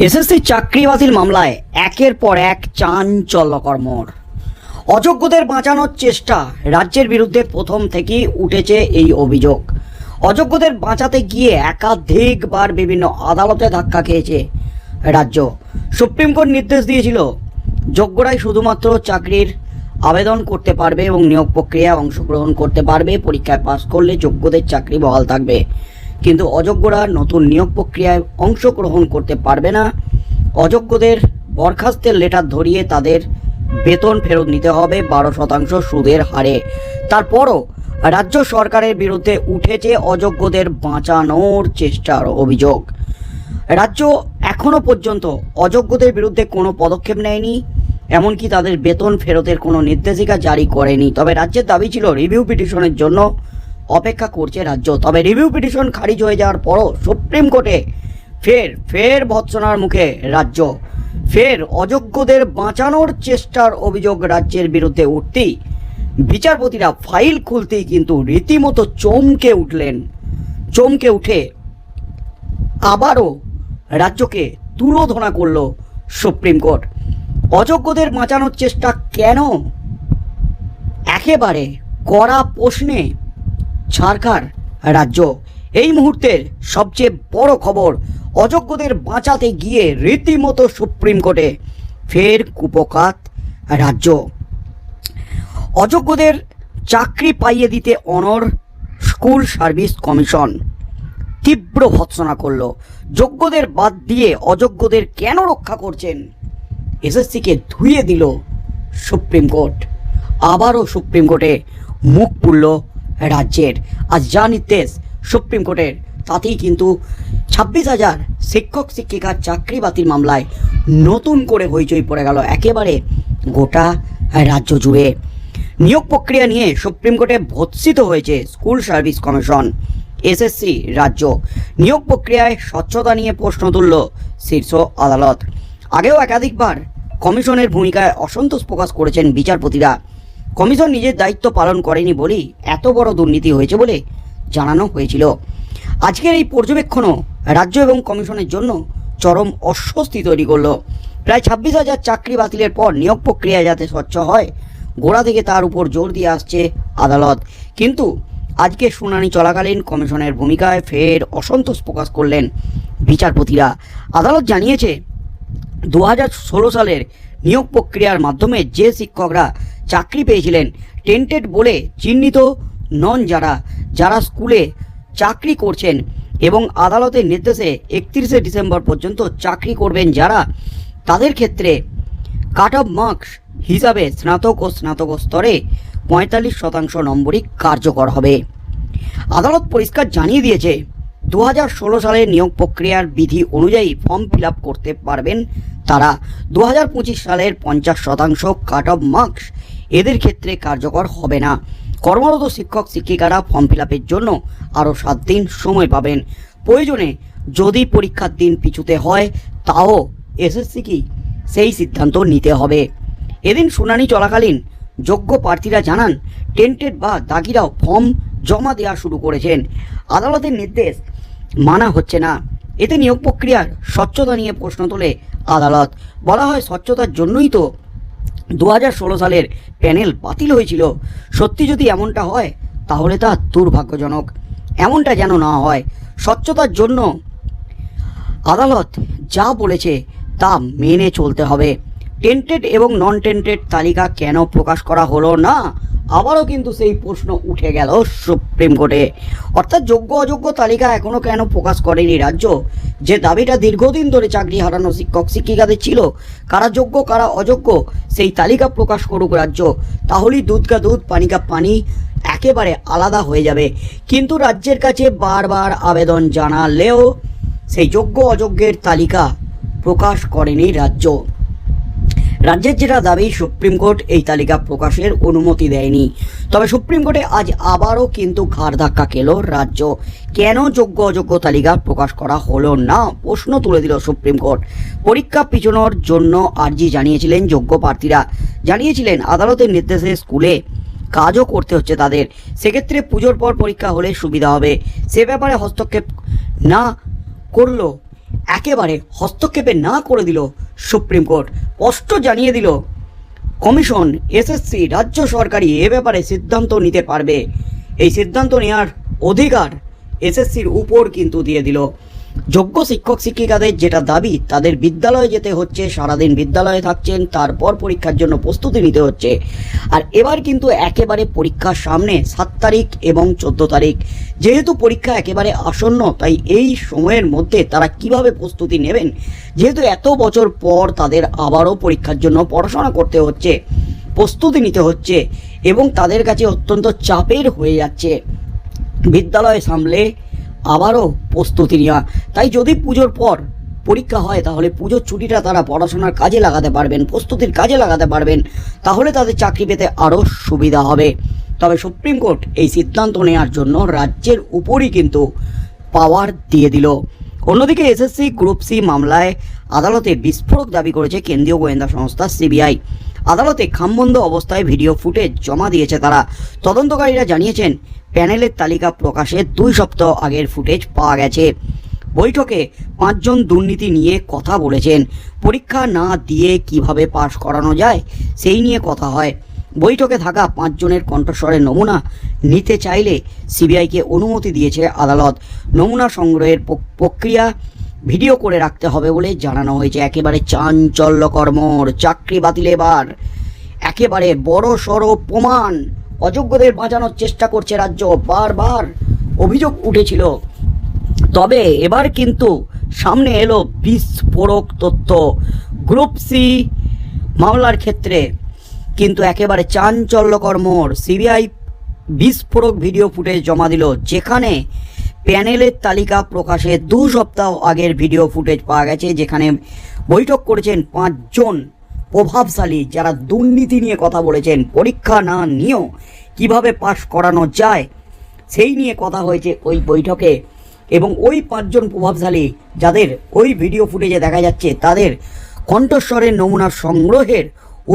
SSC চাকরি বাতিল মামলায় একের পর এক চাঞ্চল্যকর মোড়। অযোগ্যদের বাঁচানোর চেষ্টা রাজ্যের বিরুদ্ধে প্রথম থেকেই উঠেছে এই অভিযোগ। অযোগ্যদের বাঁচাতে গিয়ে একাধিকবার বিভিন্ন আদালতে ধাক্কা খেয়েছে রাজ্য। সুপ্রিম কোর্ট নির্দেশ দিয়েছিল, যোগ্যরাই শুধুমাত্র চাকরির আবেদন করতে পারবে এবং নিয়োগ প্রক্রিয়ায় অংশগ্রহণ করতে পারবে, পরীক্ষায় পাশ করলে যোগ্যদের চাকরি বহাল থাকবে। কিন্তু অযোগ্যরা নতুন নিয়োগ প্রক্রিয়ায় অংশগ্রহণ করতে পারবে না। অযোগ্যদের বরখাস্তের লেটার ধরিয়ে তাদের বেতন ফেরত নিতে হবে বারো শতাংশ সুদের হারে। তারপরও রাজ্য সরকারের বিরুদ্ধে উঠেছে অযোগ্যদের বাঁচানোর চেষ্টার অভিযোগ। রাজ্য এখনও পর্যন্ত অযোগ্যদের বিরুদ্ধে কোনো পদক্ষেপ নেয়নি, এমনকি তাদের বেতন ফেরতের কোনো নির্দেশিকা জারি করেনি। তবে রাজ্যের দাবি ছিল রিভিউ পিটিশনের জন্য অপেক্ষা করছে রাজ্য। তবে রিভিউ পিটিশন খারিজ হয়ে যাওয়ার পরও সুপ্রিম কোর্টে ফের ফের ভৎসনার মুখে রাজ্য। ফের অযোগ্যদের বাঁচানোর চেষ্টার অভিযোগ রাজ্যের বিরুদ্ধে উঠতেই বিচারপতিরা ফাইল খুলতেই কিন্তু রীতিমতো চমকে উঠলেন। চমকে উঠে আবারও রাজ্যকে তুলোধনা করল সুপ্রিম কোর্ট। অযোগ্যদের বাঁচানোর চেষ্টা কেন? একেবারে কড়া প্রশ্নে ছাড়খার রাজ্য। এই মুহূর্তের সবচেয়ে বড় খবর, অযোগ্যদের বাঁচাতে গিয়ে রীতিমতো সুপ্রিম কোর্টে ফের কুপকাত রাজ্য। অযোগ্যদের চাকরি পাইয়ে দিতে অনর স্কুল সার্ভিস কমিশন তীব্র ভৎসনা করল। যোগ্যদের বাদ দিয়ে অযোগ্যদের কেন রক্ষা করছেন? এসএসসিকে ধুয়ে দিল সুপ্রিম কোর্ট। আবারও সুপ্রিম কোর্টে মুখ পুড়ল রাজ্যের আজ যা নির্দেশ সুপ্রিম কোর্টের, তাতেই কিন্তু ছাব্বিশ হাজার শিক্ষক, শিক্ষিকার চাকরি বাতিল মামলায় নতুন করে হইচই পড়ে গেল একেবারে গোটা রাজ্য জুড়ে। নিয়োগ প্রক্রিয়া নিয়ে সুপ্রিম কোর্টে ভৎসিত হয়েছে স্কুল সার্ভিস কমিশন, এসএসসি রাজ্য। নিয়োগ প্রক্রিয়ায় স্বচ্ছতা নিয়ে প্রশ্ন তুলল শীর্ষ আদালত। আগেও একাধিকবার কমিশনের ভূমিকায় অসন্তোষ প্রকাশ করেছেন বিচারপতিরা। কমিশন নিজের দায়িত্ব পালন করেনি বলেই এত বড় দুর্নীতি হয়েছে বলে জানানো হয়েছিল। আজকের এই পর্যবেক্ষণও রাজ্য এবং কমিশনের জন্য চরম অস্বস্তি তৈরি করল। প্রায় ছাব্বিশ হাজার চাকরি বাতিলের পর নিয়োগ প্রক্রিয়া যাতে স্বচ্ছ হয়, গোড়া থেকে তার উপর জোর দিয়ে আসছে আদালত। কিন্তু আজকে শুনানি চলাকালীন কমিশনের ভূমিকায় ফের অসন্তোষ প্রকাশ করলেন বিচারপতিরা। আদালত জানিয়েছে, দু সালের নিয়োগ প্রক্রিয়ার মাধ্যমে যে শিক্ষকরা চাকরি পেয়েছিলেন। টেন্টেড বলে চিহ্নিত নন যারা যারা স্কুলে চাকরি করছেন এবং আদালতের নির্দেশে একত্রিশে ডিসেম্বর পর্যন্ত চাকরি করবেন যারা, তাদের ক্ষেত্রে কাট অফ মার্কস হিসাবে স্নাতক ও স্নাতক স্তরে পঁয়তাল্লিশ শতাংশ নম্বরই কার্যকর হবে। আদালত পরিষ্কার জানিয়ে দিয়েছে দু হাজার ষোলো সালের নিয়োগ প্রক্রিয়ার বিধি অনুযায়ী ফর্ম ফিল করতে পারবেন তারা। দু সালের পঞ্চাশ শতাংশ কাট অফ মার্কস এদের ক্ষেত্রে কার্যকর হবে না। কর্মরত শিক্ষক, শিক্ষিকারা ফর্ম ফিল জন্য আরও সাত দিন সময় পাবেন। প্রয়োজনে যদি পরীক্ষার দিন পিছুতে হয়, তাও এসএসসি কি সেই সিদ্ধান্ত নিতে হবে। এদিন শুনানি চলাকালীন যোগ্য প্রার্থীরা জানান, টেন্টেড বা দাগিরাও ফর্ম জমা দেওয়া শুরু করেছেন। আদালতের নির্দেশ মানা হচ্ছে না। এতে নিয়োগ প্রক্রিয়ার স্বচ্ছতা নিয়ে প্রশ্ন তোলে আদালত। বলা হয়, স্বচ্ছতার জন্যই তো দু সালের প্যানেল বাতিল হয়েছিল। সত্যি যদি এমনটা হয়, তাহলে তা দুর্ভাগ্যজনক। এমনটা যেন না হয়, স্বচ্ছতার জন্য আদালত যা বলেছে তা মেনে চলতে হবে। টেন্টেড এবং নন টেন্টেড তালিকা কেন প্রকাশ করা হলো না? আবারও কিন্তু সেই প্রশ্ন উঠে গেল সুপ্রিম কোর্টে। অর্থাৎ যোগ্য অযোগ্য তালিকা এখনও কেন প্রকাশ করেনি রাজ্য? যে দাবিটা দীর্ঘদিন ধরে চাকরি হারানো শিক্ষক শিক্ষিকাদের ছিল, কারা যোগ্য, কারা অযোগ্য, সেই তালিকা প্রকাশ করুক রাজ্য। তাহলেই দুধ কা দুধ, পানি কা পানি একেবারে আলাদা হয়ে যাবে। কিন্তু রাজ্যের কাছে বারবার আবেদন জানালেও সেই যোগ্য অযোগ্যের তালিকা প্রকাশ করেনি রাজ্য। রাজ্যের যেটা দাবি, সুপ্রিম কোর্ট এই তালিকা প্রকাশের অনুমতি দেয়নি। তবে সুপ্রিম কোর্টে আজ আবারও কিন্তু ঘাড় ধাক্কা খেল রাজ্য। কেন যোগ্য অযোগ্য তালিকা প্রকাশ করা হলো না? প্রশ্ন তুলে দিল সুপ্রিম কোর্ট। পরীক্ষা পিছনোর জন্য আর্জি জানিয়েছিলেন যোগ্য প্রার্থীরা। জানিয়েছিলেন আদালতের নির্দেশে স্কুলে কাজও করতে হচ্ছে তাদের। সেক্ষেত্রে পুজোর পর পরীক্ষা হলে সুবিধা হবে। সে ব্যাপারে হস্তক্ষেপ না করল, একেবারে হস্তক্ষেপে না করে দিল সুপ্রিম কোর্ট স্পষ্ট জানিয়ে দিল, কমিশন, এসএসসি, রাজ্য সরকারই এ ব্যাপারে সিদ্ধান্ত নিতে পারবে। এই সিদ্ধান্ত নেওয়ার অধিকার এসএসসির উপর কিন্তু দিয়ে দিল। যোগ্য শিক্ষক শিক্ষিকাদের যেটা দাবি, তাদের বিদ্যালয়ে যেতে হচ্ছে, সারাদিন বিদ্যালয়ে থাকছেন, তারপর পরীক্ষার জন্য প্রস্তুতি নিতে হচ্ছে। আর এবার কিন্তু একেবারে পরীক্ষার সামনে সাত তারিখ এবং চোদ্দ তারিখ। যেহেতু পরীক্ষা একেবারে আসন্ন, তাই এই সময়ের মধ্যে তারা কীভাবে প্রস্তুতি নেবেন? যেহেতু এত বছর পর তাদের আবারও পরীক্ষার জন্য পড়াশোনা করতে হচ্ছে, প্রস্তুতি নিতে হচ্ছে এবং তাদের কাছে অত্যন্ত চাপের হয়ে যাচ্ছে। বিদ্যালয় সামলে আবারও প্রস্তুতি নেওয়া। তাই যদি পুজোর পর পরীক্ষা হয়, তাহলে পুজোর ছুটিটা তারা পড়াশোনার কাজে লাগাতে পারবেন, প্রস্তুতির কাজে লাগাতে পারবেন। তাহলে তাদের চাকরি পেতে আরও সুবিধা হবে। তবে সুপ্রিম কোর্ট এই সিদ্ধান্ত নেওয়ার জন্য রাজ্যের উপরই কিন্তু পাওয়ার দিয়ে দিল। অন্যদিকে এসএসসি গ্রুপ সি মামলায় আদালতে বিস্ফোরক দাবি করেছে কেন্দ্রীয় গোয়েন্দা সংস্থা সিবিআই। আদালতে খামবন্ধ অবস্থায় ভিডিও ফুটেজ জমা দিয়েছে তারা। তদন্তকারীরা জানিয়েছেন, প্যানেলের তালিকা প্রকাশে দুই সপ্তাহ আগের ফুটেজ পাওয়া গেছে। বৈঠকে পাঁচজন দুর্নীতি নিয়ে কথা বলেছেন। পরীক্ষা না দিয়ে কীভাবে পাশ করানো যায়, সেই নিয়ে কথা হয়। বৈঠকে থাকা পাঁচজনের কণ্ঠস্বরের নমুনা নিতে চাইলে সিবিআইকে অনুমতি দিয়েছে আদালত। নমুনা সংগ্রহের প্রক্রিয়া ভিডিও করে রাখতে হবে বলে জানানো হয়েছে। একেবারে চাঞ্চল্যকর মোড়, চাকরি বাতিল এবার। একেবারে বড় সড়ো প্রমাণ। অযোগ্যদের বাঁচানোর চেষ্টা করছে রাজ্য। বারবার অভিযোগ উঠেছিল। তবে এবার কিন্তু সামনে এলো বিস্ফোরক তথ্য। গ্রুপ সি মামলার ক্ষেত্রে কিন্তু একেবারে চাঞ্চল্যকর মোড়। সিবিআই বিস্ফোরক ভিডিও ফুটেজ জমা দিল। যেখানে প্যানেলের তালিকা প্রকাশে দু সপ্তাহ আগের ভিডিও ফুটেজ পাওয়া গেছে, যেখানে বৈঠক করেছেন পাঁচজন প্রভাবশালী যারা দুর্নীতি নিয়ে কথা বলেছেন। পরীক্ষা না নিয়েও কীভাবে পাশ করানো যায়, সেই নিয়ে কথা হয়েছে ওই বৈঠকে। এবং ওই পাঁচজন প্রভাবশালী যাদের ওই ভিডিও ফুটেজে দেখা যাচ্ছে, তাদের কণ্ঠস্বরের নমুনা সংগ্রহের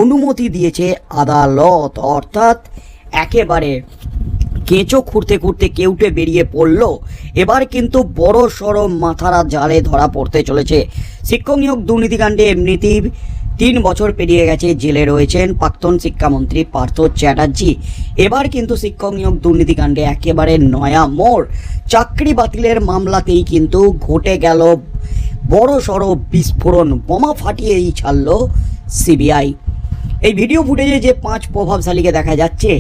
অনুমতি দিয়েছে আদালত। অর্থাৎ একেবারে কেঁচো খুঁড়তে খুঁড়তে কেউটে বেরিয়ে পড়ল। এবার কিন্তু বড় সড়ো মাথারা জালে ধরা পড়তে চলেছে। শিক্ষক নিয়োগ দুর্নীতিকাণ্ডে এমনিতেই তিন বছর পেরিয়ে গেছে, জেলে রয়েছেন প্রাক্তন শিক্ষামন্ত্রী পার্থ চ্যাটার্জি। এবার কিন্তু শিক্ষক নিয়োগ দুর্নীতিকাণ্ডে একেবারে নয়া মোড়। চাকরি বাতিলের মামলাতেই কিন্তু ঘটে গেল বড় সড়ো বিস্ফোরণ। বোমা ফাটিয়েই ছাড়ল সিবিআই। এই ভিডিও ফুটেজে যে পাঁচ প্রভাবশালীকে দেখা যাচ্ছে,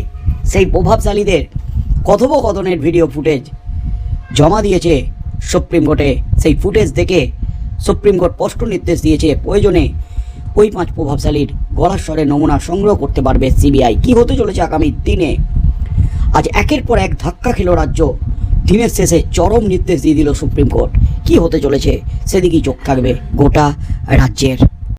সেই প্রভাবশালীদের কথোপকথনের ভিডিও ফুটেজ জমা দিয়েছে সুপ্রিম কোর্টে। সেই ফুটেজ দেখে সুপ্রিম কোর্ট স্পষ্ট নির্দেশ দিয়েছে, প্রয়োজনে ওই পাঁচ প্রভাবশালীর গলার স্বরে নমুনা সংগ্রহ করতে পারবে সিবিআই কি হতে চলেছে আগামী দিনে? আজ একের পর এক ধাক্কা খেল রাজ্য। দিনের শেষে চরম নির্দেশ দিয়ে দিল সুপ্রিম কোর্ট। কি হতে চলেছে? সেদিকেই চোখ থাকবে গোটা রাজ্যের।